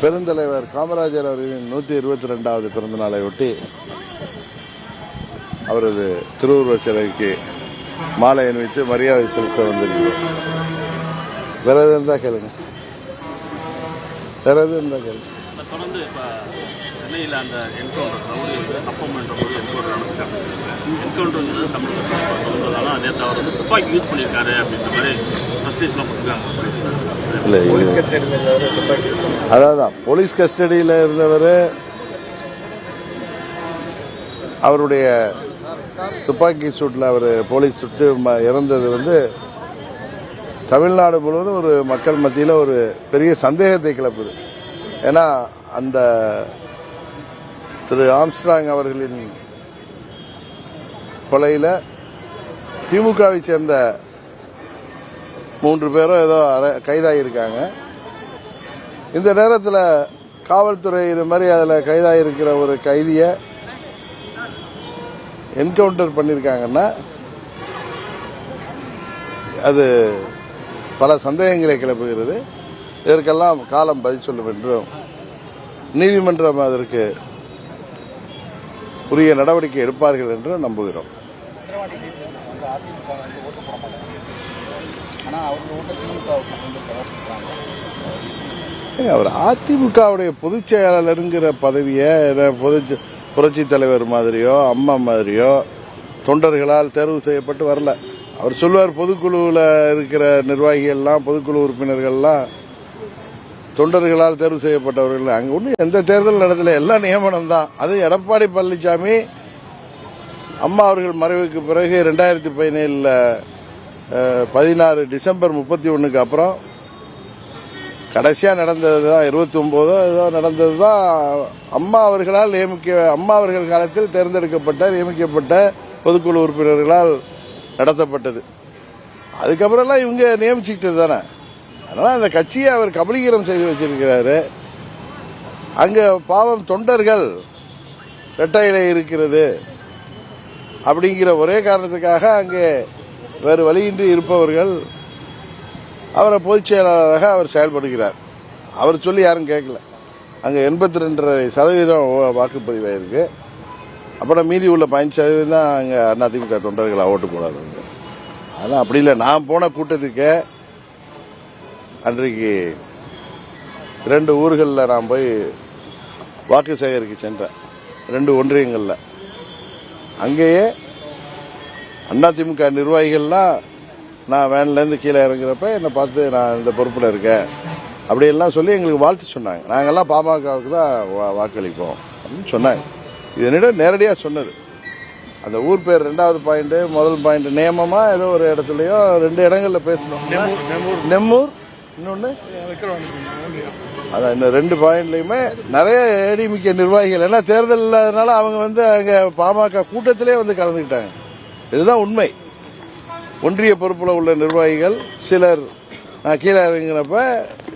பெருந்தலைவர் காமராஜர் அவர்களின் நூற்றி இருபத்தி ரெண்டாவது பிறந்த நாளை ஒட்டி அவரது திருவுருவச் சிலைக்கு மாலை அணிவித்து மரியாதை செலுத்த வந்திருக்கிறோம். வேற எதுவும் இருந்தா கேளுங்க. வேற எதுவும் இருந்தா கேளுங்க. தொடர்ந்து இப்போ சென்னையில் அந்த என்கவுண்டர் ரவுடி வந்து அப்பம் என்ற என்கவுண்டர் நடந்துச்சாங்க என்கவுண்டர்ங்கிறது தமிழக தொடர்ந்ததால நேற்று வந்து துப்பாக்கி யூஸ் பண்ணியிருக்காரு அப்படின்ற மாதிரி ப்ரெஸ்லீஸ்லாம் கொடுத்துருக்காங்க இல்லை அதான் போலீஸ் கஸ்டடியில் இருந்தவர் அவருடைய துப்பாக்கி சூட்டில் அவர் போலீஸ் சுட்டு இறந்தது வந்து தமிழ்நாடு முழுவதும் ஒரு மக்கள் மத்தியில் ஒரு பெரிய சந்தேகத்தை கிளப்புது. ஏன்னா அந்த திரு ஆம்ஸ்ட்ராங் அவர்களின் கொலையில் திமுகவை சேர்ந்த மூன்று பேரும் ஏதோ கைதாகியிருக்காங்க இந்த நேரத்தில் காவல்துறை இது மாதிரி அதில் கைதாகிருக்கிற ஒரு கைதியை என்கவுண்டர் பண்ணியிருக்காங்கன்னா அது பல சந்தேகங்களை கிளப்புகிறது. இதற்கெல்லாம் காலம் பதில் சொல்லும் என்றும் நீதிமன்றம் அதற்கு உரிய நடவடிக்கை எடுப்பார்கள் என்றும் நம்புகிறோம் விக்கிரவாண்டி தேர்தலில் வந்து அதிமுக வந்து ஓட்டு போட மாட்டாங்க ஆனால் அவங்க திமுக அவர் அதிமுகவுடைய பொதுச் செயலாளருங்கிற பதவியை பொது புரட்சி தலைவர் மாதிரியோ அம்மா மாதிரியோ தொண்டர்களால் தேர்வு செய்யப்பட்டு வரல. அவர் சொல்லுவார் பொதுக்குழுவில் இருக்கிற நிர்வாகிகள்லாம் பொதுக்குழு உறுப்பினர்கள்லாம் தொண்டர்களால் தேர்வு செய்யப்பட்டவர்கள். அங்கே ஒன்றும் எந்த தேர்தல் நடத்தல. எல்லாம் நியமனம் தான் அது எடப்பாடி பழனிசாமி அம்மா அவர்கள் மறைவுக்கு பிறகு ரெண்டாயிரத்தி பதினேழில் பதினாறு டிசம்பர் முப்பத்தி ஒன்றுக்கு அப்புறம் கடைசியாக நடந்தது தான் இருபத்தி ஒம்போதோ ஏதோ நடந்தது தான் அம்மா அவர்களால் நியமிக்க அம்மா அவர்கள் காலத்தில் தேர்ந்தெடுக்கப்பட்ட நியமிக்கப்பட்ட பொதுக்குழு உறுப்பினர்களால் நடத்தப்பட்டது. அதுக்கப்புறம்லாம் இவங்க நியமிச்சுக்கிட்டது தானே. அதனால் அந்த கட்சியை அவர் கபலீகரம் செய்து வச்சிருக்கிறாரு. அங்கே பாவம் தொண்டர்கள் ரெட்டையில இருக்கிறது அப்படிங்கிற ஒரே காரணத்துக்காக அங்கே வேறு வழியின்றி இருப்பவர்கள் அவரை பொதுச் செயலாளராக அவர் செயல்படுகிறார். அவர் சொல்லி யாரும் கேட்கல. அங்கே எண்பத்தி ரெண்டரை சதவீதம் வாக்குப்பதிவாயிருக்கு. அப்புறம் மீதி உள்ள பதினஞ்சு சதவீதம் தான் அங்கே அதிமுக தொண்டர்களாக ஓட்டு போடாதவங்க. அதெல்லாம் அப்படி இல்லை. நான் போன கூட்டத்துக்கு அன்றைக்கு ரெண்டு ஊர்களில் நான் போய் வாக்கு சேகரிக்க சென்றேன். ரெண்டு ஒன்றியங்களில். அங்கேயே அதிமுக நிர்வாகிகள்லாம் நான் வேன்லேருந்து கீழே இறங்குறப்ப என்னை பார்த்து நான் இந்த பொறுப்பில் இருக்கேன். அப்படியெல்லாம் சொல்லி எங்களுக்கு வாழ்த்து சொன்னாங்க. நாங்கெல்லாம் பாமகவுக்கு தான் வா- வாக்களிப்போம் அப்படின்னு சொன்னாங்க. இது என்னிடம் நேரடியாக சொன்னது. அந்த ஊர் பேர் ரெண்டாவது பாயிண்ட் முதல் பாயிண்ட் நியமமா ஏதோ ஒரு இடத்துலயோ ரெண்டு இடங்கள்ல பேசணும் நெம்மூர் இன்னொன்னு? அதான் இந்த ரெண்டு பாயிண்ட்லயுமே நிறைய ஏடிமிக்க நிர்வாகிகள். ஏன்னா தேர்தல் இல்லாதனால அவங்க வந்து அங்க பாமக கூட்டத்திலே வந்து கலந்துக்கிட்டாங்க. இதுதான் உண்மை. ஒன்றிய பொறுப்பில் உள்ள நிர்வாகிகள் சிலர் நான் கீழே இறங்கினப்ப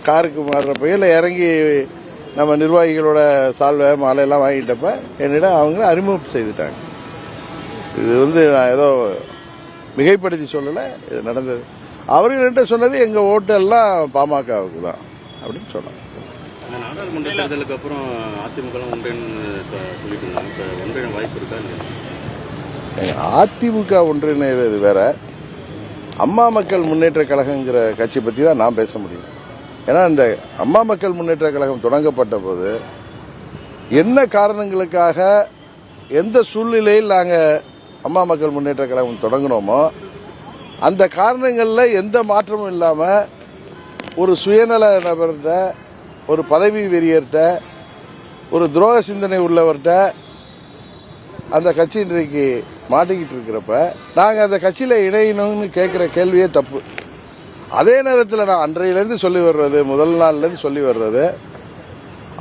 காருக்கு மாறுறப்ப இல்லை இறங்கி நம்ம நிர்வாகிகளோட சால்வை மாலையெல்லாம் வாங்கிட்டப்ப என்னிடம் அவங்க அறிமுகம் செய்துட்டாங்க. இது வந்து நான் ஏதோ மிகைப்படுத்தி சொல்லலை இது நடந்தது. அவர்கள்ட்ட சொன்னது எங்கள் ஓட்டெல்லாம் பாமகவுக்கு தான் அப்படின்னு சொன்னாங்க. நாடாளுமன்ற தேர்தலுக்கு அப்புறம் அதிமுக ஒன்றின்னு சொல்லிட்டு இருந்தாங்க. வாய்ப்பு இருக்கா அதிமுக ஒன்றிணைவது வேற. அம்மா மக்கள் முன்னேற்ற கழகங்கிற கட்சி பற்றி தான் நான் பேச முடியும். ஏன்னா இந்த அம்மா மக்கள் முன்னேற்ற கழகம் தொடங்கப்பட்ட போது என்ன காரணங்களுக்காக எந்த சூழ்நிலையில் நாங்கள் அம்மா மக்கள் முன்னேற்ற கழகம் தொடங்கினோமோ அந்த காரணங்களில் எந்த மாற்றமும் இல்லாமல் ஒரு சுயநல நபர்கிட்ட ஒரு பதவி வெறியர்கிட்ட ஒரு துரோக சிந்தனை உள்ளவர்கிட்ட அந்த கட்சி இன்றைக்கு மாட்டிக்கிட்டு இருக்கிறப்ப நாங்கள் அந்த கட்சியில் இணையணும்னு கேட்குற கேள்வியே தப்பு. அதே நேரத்தில் நான் அன்றையிலேருந்து சொல்லி வர்றது முதல் நாள்லேருந்து சொல்லி வர்றது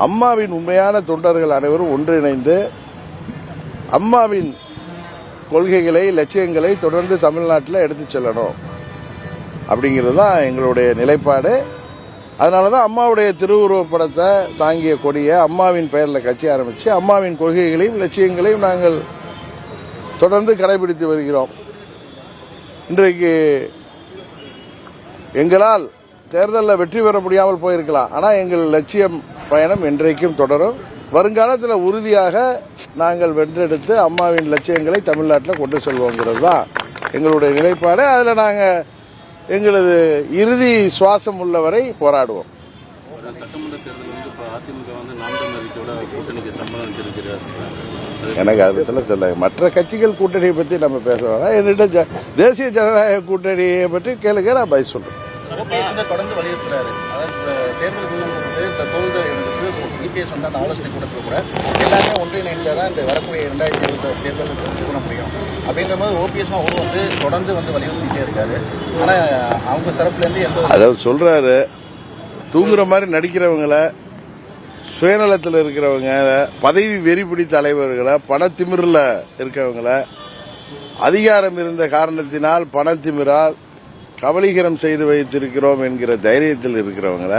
அம்மாவின் உண்மையான தொண்டர்கள் அனைவரும் ஒன்றிணைந்து அம்மாவின் கொள்கைகளை லட்சியங்களை தொடர்ந்து தமிழ்நாட்டில் எடுத்து செல்லணும். அப்படிங்கிறது தான் எங்களுடைய நிலைப்பாடு. அதனால தான் அம்மாவுடைய திருவுருவப்படத்தை தாங்கிய கொடியை அம்மாவின் பெயரில் கட்சி ஆரம்பித்து அம்மாவின் கொள்கைகளையும் லட்சியங்களையும் நாங்கள் தொடர்ந்து கடைபிடித்து வருகிறோம். இன்றைக்கு எங்களால் தேர்தலில் வெற்றி பெற முடியாமல் போயிருக்கலாம். ஆனால் எங்கள் லட்சியம் பயணம் இன்றைக்கும் தொடரும். வருங்காலத்தில் உறுதியாக நாங்கள் வென்றெடுத்து அம்மாவின் லட்சியங்களை தமிழ்நாட்டில் கொண்டு செல்வோங்கிறது தான் எங்களுடைய நிலைப்பாடு. அதில் நாங்கள் எங்களது இறுதி சுவாசம் உள்ளவரை போராடுவோம். சட்டமன்ற தேர்தல் வந்து இப்போ அதிமுக வந்து நாம் தமிழர் கட்சியோட கூட்டணிக்கு சம்மதம் வச்சிருக்கிறார் எனக்கு அதை சொல்ல தெரியல. மற்ற கட்சிகள் கூட்டணியை பற்றி நம்ம பேச வேணாம் என்னிட்ட ஜ- தேசிய ஜனநாயக கூட்டணியை பற்றி கேளுங்க நான் பதில் வந்து தொடர்ந்து வலியுறுத்துறாரு. தேர்தல் ஆலோசனை கூட்டத்தில் கூட எல்லாமே ஒன்றிணைந்து தான் இந்த வரக்கூடிய இரண்டாயிரத்தி இருபத்தி தேர்தல் இது பண்ண முடியும். அப்படின்ற போது ஓபிஎஸ் அவரும் வந்து தொடர்ந்து வந்து வலியுறுத்திட்டே இருக்காரு. ஆனா அவங்க தரப்புல இருந்து எந்த அதாவது சொல்றாரு தூங்குற மாதிரி நடிக்கிறவங்கள சுயநலத்தில் இருக்கிறவங்க பதவி வெறி பிடித்த தலைவர்களை பணத்திமிரில் இருக்கிறவங்கள அதிகாரம் இருந்த காரணத்தினால் பணத்திமிரால் கபலீகரம் செய்து வைத்திருக்கிறோம் என்கிற தைரியத்தில் இருக்கிறவங்கள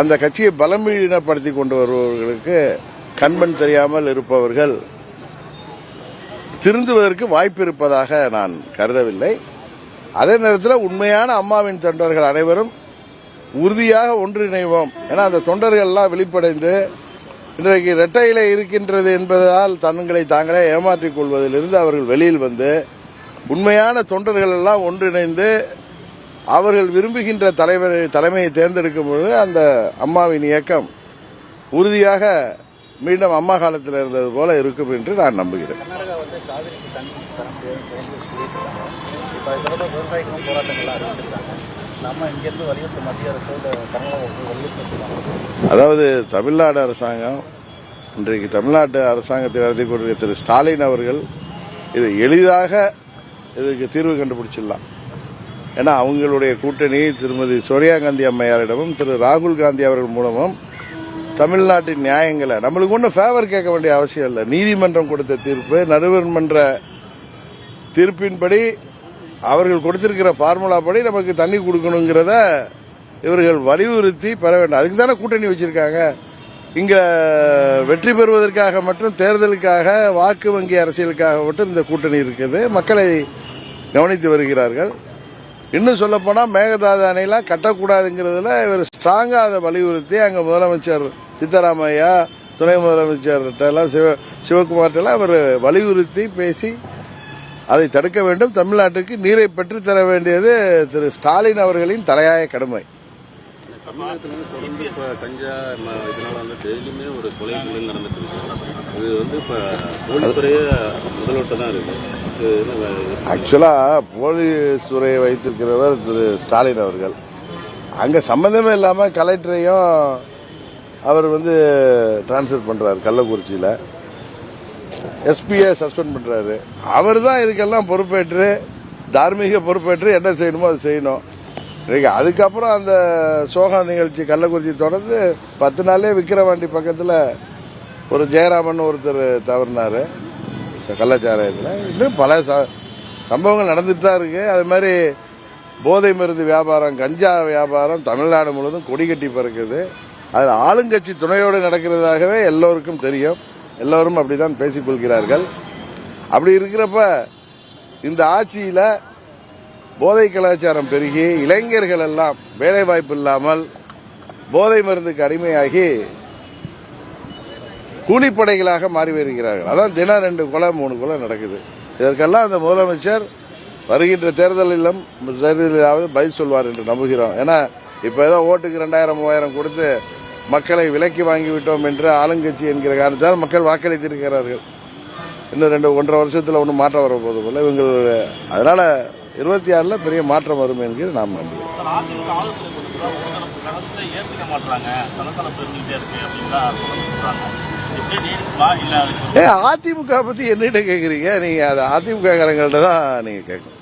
அந்த கட்சியை பலமீனப்படுத்தி கொண்டு வருபவர்களுக்கு கண்மண் தெரியாமல் இருப்பவர்கள் திருந்துவதற்கு வாய்ப்பு இருப்பதாக நான் கருதவில்லை. அதே நேரத்தில் உண்மையான அம்மாவின் தொண்டர்கள் அனைவரும் உறுதியாக ஒன்றிணைவோம். ஏன்னா அந்த தொண்டர்கள்லாம் வெளிப்படைந்து இன்றைக்கு இரட்டையில இருக்கின்றது என்பதால் தங்களை தாங்களே ஏமாற்றிக் கொள்வதிலிருந்து அவர்கள் வெளியில் வந்து உண்மையான தொண்டர்கள் எல்லாம் ஒன்றிணைந்து அவர்கள் விரும்புகின்ற தலைவர் தலைமையை தேர்ந்தெடுக்கும் பொழுது அந்த அம்மாவின் இயக்கம் உறுதியாக மீண்டும் அம்மா காலத்தில் இருந்தது போல இருக்கும் என்று நான் நம்புகிறேன். விவசாயிகளும் அறிவிச்சிருக்காங்க நம்ம அதாவது தமிழ்நாடு அரசாங்கம் இன்றைக்கு தமிழ்நாட்டு அரசாங்கத்தை நடத்தி திரு ஸ்டாலின் அவர்கள் இது எளிதாக இதுக்கு தீர்வு கண்டுபிடிச்சிடலாம். ஏன்னா அவங்களுடைய கூட்டணி திருமதி சோனியா காந்தி அம்மையாரிடமும் திரு ராகுல் காந்தி அவர்கள் மூலமும் தமிழ்நாட்டின் நியாயங்களை நம்மளுக்கு ஒன்றும் ஃபேவர் கேட்க வேண்டிய அவசியம் இல்லை. நீதிமன்றம் கொடுத்த தீர்ப்பு நடுவர்மன்ற தீர்ப்பின்படி அவர்கள் கொடுத்திருக்கிற ஃபார்முலா படி நமக்கு தண்ணி கொடுக்கணுங்கிறத இவர்கள் வலியுறுத்தி பெற வேண்டும். அதுக்கு தானே கூட்டணி வச்சிருக்காங்க. இங்க வெற்றி பெறுவதற்காக மட்டும் தேர்தலுக்காக வாக்கு வங்கி அரசியலுக்காக மட்டும் இந்த கூட்டணி இருக்குது. மக்களை கவனித்து வருகிறார்கள். இன்னும் சொல்ல போனா மேகதாது அணையெல்லாம் கட்டக்கூடாதுங்கிறதுல இவர் ஸ்ட்ராங்கா அதை வலியுறுத்தி அங்க முதலமைச்சர் சித்தராமையா துணை முதலமைச்சர் எல்லாம் சிவ சிவகுமார்ட்டெல்லாம் அவர் வலியுறுத்தி பேசி அதை தடுக்க வேண்டும். தமிழ்நாட்டுக்கு நீரை பெற்றுத் தர வேண்டியது திரு ஸ்டாலின் அவர்களின் தலையாய கடமை. ஆக்சுவலா போலீஸ் துறையை வைத்திருக்கிறவர் திரு ஸ்டாலின் அவர்கள். அங்க சம்பந்தமே இல்லாம கலெக்டரையும் அவர் வந்து டிரான்ஸ்ஃபர் பண்றாரு கள்ளக்குறிச்சியில. எஸ்பியை சஸ்பெண்ட் பண்றாரு. அவர் தான் இதுக்கெல்லாம் பொறுப்பேற்று தார்மீக பொறுப்பேற்று என்ன செய்யணுமோ அது செய்யணும். அதுக்கப்புறம் அந்த சோகா நிகழ்ச்சி கள்ளக்குறிச்சி தொடர்ந்து பத்து நாளே விக்கிரவாண்டி பக்கத்தில் ஒரு ஜெயராமன் ஒருத்தர் தவறினார். கள்ளச்சாராயத்தில் இன்னும் பல ச- சம்பவங்கள் நடந்துட்டு தான் இருக்கு. அது மாதிரி போதை மருந்து வியாபாரம் கஞ்சா வியாபாரம் தமிழ்நாடு முழுவதும் கொடி கட்டி பறக்குது. அது ஆளுங்கட்சி துணையோடு நடக்கிறதாகவே எல்லோருக்கும் தெரியும். எல்லோரும் அப்படிதான் பேசிக் கொள்கிறார்கள். அப்படி இருக்கிறப்ப இந்த ஆட்சியில் போதை கலாச்சாரம் பெருகி இளைஞர்கள் எல்லாம் வேலைவாய்ப்பு இல்லாமல் போதை மருந்துக்கு அடிமையாகி கூலிப்படைகளாக மாறி வருகிறார்கள். அதான் தினம் ரெண்டு கொலை மூணு கொலை நடக்குது. இதற்கெல்லாம் அந்த முதலமைச்சர் வருகின்ற தேர்தலிலும் தேர்தலிலாவது பதில் சொல்வார் என்று நம்புகிறோம். ஏன்னா இப்போ ஏதோ ஓட்டுக்கு ரெண்டாயிரம் மூவாயிரம் கொடுத்து மக்களை விலக்கி வாங்கிவிட்டோம் என்று ஆளுங்கட்சி என்கிற காரணத்தால் மக்கள் வாக்களித்திருக்கிறார்கள். இன்னும் ரெண்டு ஒன்றரை வருஷத்துல ஒன்றும் மாற்றம் வர போது போல இவங்களுடைய அதனால இருபத்தி ஆறுல பெரிய மாற்றம் வரும் என்கிற நாம் நம்புகிறோம். அதிமுக பத்தி என்னிட்ட கேக்குறீங்க? நீங்க அதை அதிமுக காரங்கள்ட்ட தான் நீங்க கேட்கணும்.